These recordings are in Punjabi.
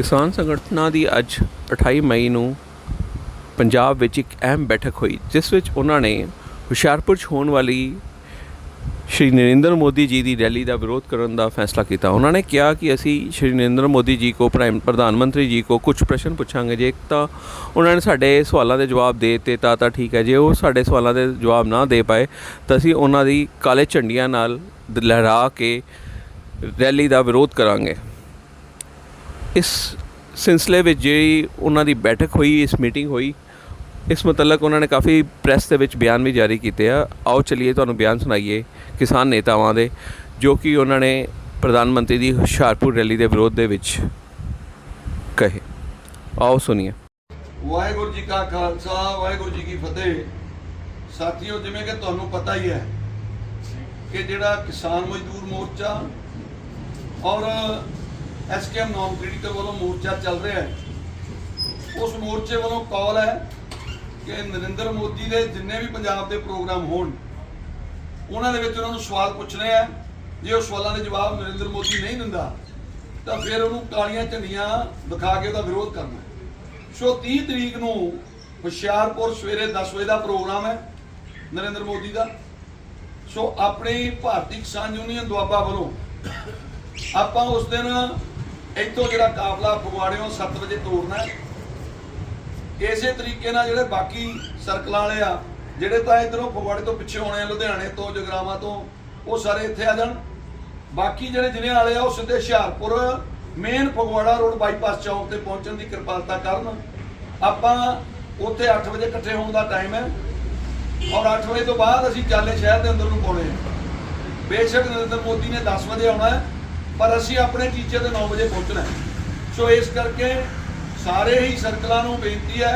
ਕਿਸਾਨ ਸੰਗਠਨਾਂ ਦੀ ਅੱਜ 28 ਮਈ ਨੂੰ ਪੰਜਾਬ ਵਿੱਚ ਇੱਕ ਅਹਿਮ ਬੈਠਕ ਹੋਈ, ਜਿਸ ਵਿੱਚ ਉਹਨਾਂ ਨੇ ਹੁਸ਼ਿਆਰਪੁਰ 'ਚ ਹੋਣ ਵਾਲੀ ਸ਼੍ਰੀ ਨਰਿੰਦਰ ਮੋਦੀ ਜੀ ਦੀ ਰੈਲੀ ਦਾ ਵਿਰੋਧ ਕਰਨ ਦਾ ਫੈਸਲਾ ਕੀਤਾ। ਉਹਨਾਂ ਨੇ ਕਿਹਾ ਕਿ ਅਸੀਂ ਸ਼੍ਰੀ ਨਰਿੰਦਰ ਮੋਦੀ ਜੀ ਕੋ, ਪ੍ਰਾਈਮ, ਪ੍ਰਧਾਨ ਮੰਤਰੀ ਜੀ ਕੋ ਕੁਝ ਪ੍ਰਸ਼ਨ ਪੁੱਛਾਂਗੇ ਜੇ ਤਾਂ ਉਹਨਾਂ ਨੇ ਸਾਡੇ ਸਵਾਲਾਂ ਦੇ ਜਵਾਬ ਦੇ ਦਿੱਤੇ ਤਾਂ ਤਾਂ ਠੀਕ ਹੈ, ਜੇ ਉਹ ਸਾਡੇ ਸਵਾਲਾਂ ਦੇ ਜਵਾਬ ਨਾ ਦੇ ਪਾਏ ਤਾਂ ਅਸੀਂ ਉਹਨਾਂ ਦੀ ਕਾਲੇ ਝੰਡੀਆਂ ਨਾਲ ਲਹਿਰਾ ਕੇ ਰੈਲੀ ਦਾ ਵਿਰੋਧ ਕਰਾਂਗੇ। ਇਸ ਸਿਲਸਿਲੇ ਵਿੱਚ ਜਿਹੜੀ ਉਹਨਾਂ ਦੀ ਬੈਠਕ ਹੋਈ, ਇਸ ਮੀਟਿੰਗ ਹੋਈ, ਇਸ ਮੁਤਲਕ ਉਹਨਾਂ ਨੇ ਕਾਫੀ ਪ੍ਰੈਸ ਦੇ ਵਿੱਚ ਬਿਆਨ ਵੀ ਜਾਰੀ ਕੀਤੇ ਆ। ਆਓ ਚਲਿਏ, ਤੁਹਾਨੂੰ ਬਿਆਨ ਸੁਣਾਈਏ ਕਿਸਾਨ ਨੇਤਾਵਾਂ ਦੇ, ਜੋ ਕਿ ਉਹਨਾਂ ਨੇ ਪ੍ਰਧਾਨ ਮੰਤਰੀ ਦੀ ਹੁਸ਼ਿਆਰਪੁਰ ਰੈਲੀ ਦੇ ਵਿਰੋਧ ਦੇ ਵਿੱਚ ਕਹੇ। ਆਓ ਸੁਣੀਏ। ਵਾਹਿਗੁਰੂ ਜੀ ਕਾ ਖਾਲਸਾ, ਵਾਹਿਗੁਰੂ ਜੀ ਕੀ ਫਤਿਹ। ਸਾਥੀਓ, ਜਿਵੇਂ ਕਿ ਤੁਹਾਨੂੰ ਪਤਾ ਹੀ ਹੈ ਕਿ ਜਿਹੜਾ ਕਿਸਾਨ ਮਜ਼ਦੂਰ ਮੋਰਚਾ ਔਰ ਐਸਕੇਐਮ ਨਾਨ ਕ੍ਰਿਟੀਕਲ ਵੱਲੋਂ ਮੋਰਚਾ ਚੱਲ ਰਿਹਾ ਹੈ। ਉਸ ਮੋਰਚੇ ਵੱਲੋਂ ਕਾਲ ਹੈ ਕਿ ਨਰਿੰਦਰ ਮੋਦੀ ਦੇ ਜਿੰਨੇ ਵੀ ਪੰਜਾਬ ਦੇ ਪ੍ਰੋਗਰਾਮ ਹੋਣ, ਉਹਨਾਂ ਦੇ ਵਿੱਚ ਉਹਨਾਂ ਨੂੰ ਸਵਾਲ ਪੁੱਛਣੇ ਆ। ਜੇ ਉਹ ਸਵਾਲਾਂ ਦੇ ਜਵਾਬ ਨਰਿੰਦਰ ਮੋਦੀ ਨਹੀਂ ਦਿੰਦਾ, ਤਾਂ ਫਿਰ ਉਹਨੂੰ ਕਾਲੀਆਂ ਝੰਡੀਆਂ ਦਿਖਾ ਕੇ ਉਹਦਾ ਵਿਰੋਧ ਕਰਨਾ ਸੋ 30 ਤਰੀਕ ਨੂੰ ਹੁਸ਼ਿਆਰਪੁਰ ਸਵੇਰੇ 10 ਵਜੇ ਦਾ ਪ੍ਰੋਗਰਾਮ ਹੈ ਨਰਿੰਦਰ ਮੋਦੀ ਦਾ। ਸੋ ਆਪਣੀ ਭਾਰਤੀ ਕਿਸਾਨ ਯੂਨੀਅਨ ਦੁਆਬਾ ਵੱਲੋਂ ਆਪਾਂ ਉਸ ਦਿਨ ਇੱਥੋਂ ਜਿਹੜਾ ਕਾਫਲਾ ਫਗਵਾੜਿਓਂ 7 ਵਜੇ ਤੋਰਨਾ ਇਸੇ ਤਰੀਕੇ ਨਾਲ ਜਿਹੜੇ ਬਾਕੀ ਸਰਕਲਾਂ ਵਾਲੇ ਆ, ਜਿਹੜੇ ਤਾਂ ਇਧਰੋਂ ਫਗਵਾੜੇ ਤੋਂ ਪਿੱਛੇ ਹੋਣੇ ਆ, ਲੁਧਿਆਣੇ ਤੋਂ, ਜਗਰਾਵਾਂ ਤੋਂ, ਉਹ ਸਾਰੇ ਇੱਥੇ ਆ ਜਾਣ। ਬਾਕੀ ਜਿਹੜੇ ਜ਼ਿਲ੍ਹੇ ਵਾਲੇ ਆ, ਉਹ ਸਿੱਧੇ Hoshiarpur main Phagwara road bypass ਚੌਕ ਤੇ ਪਹੁੰਚਣ ਦੀ ਕਿਰਪਾਲਤਾ ਕਰਨ। ਆਪਾਂ ਉੱਥੇ 8 ਵਜੇ ਇਕੱਠੇ ਹੋਣ ਦਾ ਟਾਈਮ ਹੈ। ਔਰ 8 ਵਜੇ ਤੋਂ ਬਾਅਦ ਅਸੀਂ ਚਾਲੇ ਸ਼ਹਿਰ ਦੇ ਅੰਦਰ ਨੂੰ ਪਾਉਣੇ ਆ। ਬੇਸ਼ੱਕ ਨਰਿੰਦਰ ਮੋਦੀ ਨੇ 10 ਵਜੇ ਆਉਣਾ ਹੈ। ਪਰ ਅਸੀਂ ਆਪਣੇ ਟੀਚੇ ਤੇ 9 ਵਜੇ ਪਹੁੰਚਣਾ ਹੈ। ਸੋ ਇਸ ਕਰਕੇ ਸਾਰੇ ਹੀ ਸਰਕਲਾਂ ਨੂੰ ਬੇਨਤੀ ਹੈ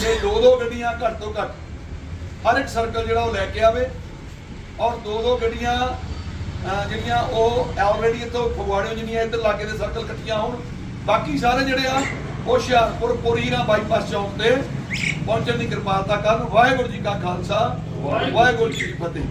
ਕਿ ਦੋ ਦੋ ਗੱਡੀਆਂ ਘੱਟ ਤੋਂ ਘੱਟ ਹਰ ਇੱਕ ਸਰਕਲ ਜਿਹੜਾ ਉਹ ਲੈ ਕੇ ਆਵੇ ਔਰ ਦੋ ਦੋ ਗੱਡੀਆਂ ਜਿਹੜੀਆਂ ਉਹ ਆਲਰੇਡੀ ਇੱਥੋਂ ਫਗਵਾੜਿਓਂ ਜਿਹੜੀਆਂ ਇੱਧਰ ਲਾਗੇ ਦੇ ਸਰਕਲ ਇਕੱਠੀਆਂ ਹੋਣ ਬਾਕੀ ਸਾਰੇ ਜਿਹੜੇ ਆ ਉਹ ਹੁਸ਼ਿਆਰਪੁਰ ਪੁਰੀਰਾ ਬਾਈਪਾਸ ਚੌਂਕ ਤੇ ਪਹੁੰਚਣ ਦੀ ਕਿਰਪਾਲਤਾ ਕਰਨ। ਵਾਹਿਗੁਰੂ ਜੀ ਕਾ ਖਾਲਸਾ ਵਾਹਿਗੁਰੂ ਜੀ ਕੀ ਫਤਿਹ।